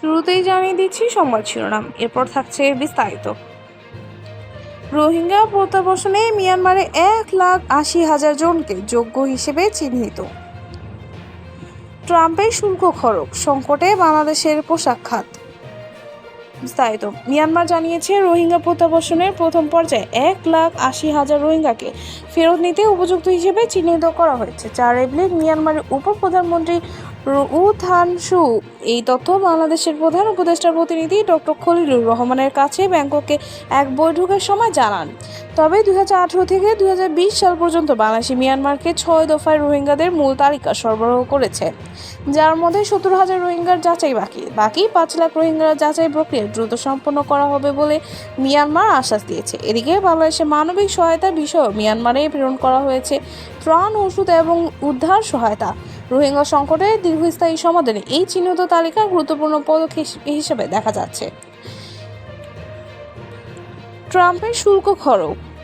শুরুতেই জানিয়ে দিচ্ছি, সংবাদ শিরোনাম। এরপর থাকছে বিস্তারিত। রোহিঙ্গা প্রত্যাবাসনে মিয়ানমারে এক লাখ আশি হাজার জনকে যোগ্য হিসেবে চিহ্নিত। ট্রাম্পের শুল্ক খরক সংকটে বাংলাদেশের পোশাক খাত। বিস্তারিত। মিয়ানমার জানিয়েছে, রোহিঙ্গা প্রত্যাবাসনের প্রথম পর্যায়ে এক লাখ আশি হাজার রোহিঙ্গাকে ফেরত নিতে উপযুক্ত হিসেবে চিহ্নিত করা হয়েছে। চার এপ্রিল মিয়ানমারের উপপ্রধানমন্ত্রী উ থান সু, এই তথ্য বাংলাদেশের প্রধান উপদেষ্টার প্রতিনিধি ডক্টর খলিলুর রহমানের কাছে ব্যাংককে এক বৈঠকের সময় জানান। তবে দুই হাজার আঠারো থেকে দুই হাজার বিশ সাল পর্যন্ত বাংলাদেশ মিয়ানমারকে ছয় দফায় রোহিঙ্গাদের মূল তালিকা সরবরাহ করেছে। যার মধ্যে সত্তর হাজার রোহিঙ্গার যাচাই বাকি। বাকি পাঁচ লাখ রোহিঙ্গার যাচাই প্রক্রিয়া দ্রুত সম্পন্ন করা হবে বলে মিয়ানমার আশ্বাস দিয়েছে। এদিকে বাংলাদেশে মানবিক সহায়তা বিষয়েও মিয়ানমারে প্রেরণ করা হয়েছে ত্রাণ, ওষুধ এবং উদ্ধার সহায়তা। রোহিঙ্গা সংকটের দীর্ঘস্থায়ী সমাধানে এই চিহ্নিত তালিকা গুরুত্বপূর্ণ পদক্ষেপ হিস- হিসেবে দেখা যাচ্ছে। ট্রাম্পের শুল্ক খরচ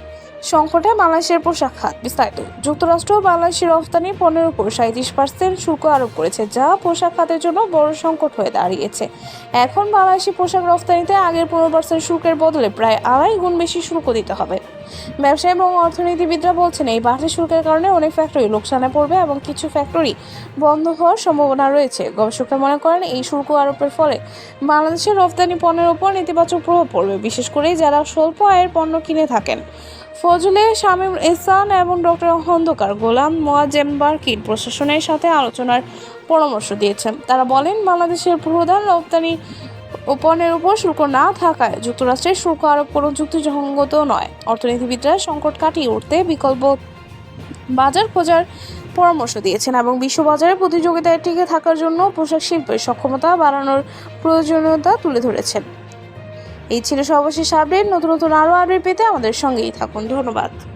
সংকটে বাংলাদেশের পোশাক খাত বিস্তারিত। যুক্তরাষ্ট্র বাংলাদেশের রফতানি পণ্যের উপর সাঁত্রিশ পার্সেন্ট শুল্ক আরোপ করেছে, যা পোশাক খাতের জন্য বড় সংকট হয়ে দাঁড়িয়েছে। এখন বাংলাদেশি পোশাক রপ্তানিতে আগের পনেরো পার্সেন্ট শুল্কের বদলে প্রায় আড়াই গুণ বেশি শুল্ক দিতে হবে। ব্যবসায়ী এবং অর্থনীতিবিদরা বলছেন, এই বাড়তি শুল্কের কারণে অনেক ফ্যাক্টরি লোকসানে পড়বে এবং কিছু ফ্যাক্টরি বন্ধ হওয়ার সম্ভাবনা রয়েছে। গবেষকরা মনে করেন, এই শুল্ক আরোপের ফলে বাংলাদেশের রফতানি পণ্যের উপর নেতিবাচক প্রভাব পড়বে, বিশেষ করে যারা স্বল্প আয়ের পণ্য কিনে থাকেন। ফজলে শামীম এহসান এবং ডক্টর খন্দকার গোলাম মোয়াজ্জেম বার্কির প্রশাসনের সাথে আলোচনার পরামর্শ দিয়েছেন। তারা বলেন, বাংলাদেশের প্রধান রপ্তানি ও পণ্যের উপর শুল্ক না থাকায় যুক্তরাষ্ট্রের শুল্ক আরোপ কোনো যুক্তিসঙ্গত নয়। অর্থনীতিবিদরা সংকট কাটিয়ে উঠতে বিকল্প বাজার খোঁজার পরামর্শ দিয়েছেন এবং বিশ্ববাজারে প্রতিযোগিতায় টিকে থাকার জন্য পোশাক শিল্পের সক্ষমতা বাড়ানোর প্রয়োজনীয়তা তুলে ধরেছেন। এই ছিল সর্বশেষ আপডেট। নতুন নতুন আরও আপডেট পেতে আমাদের সঙ্গেই থাকুন। ধন্যবাদ।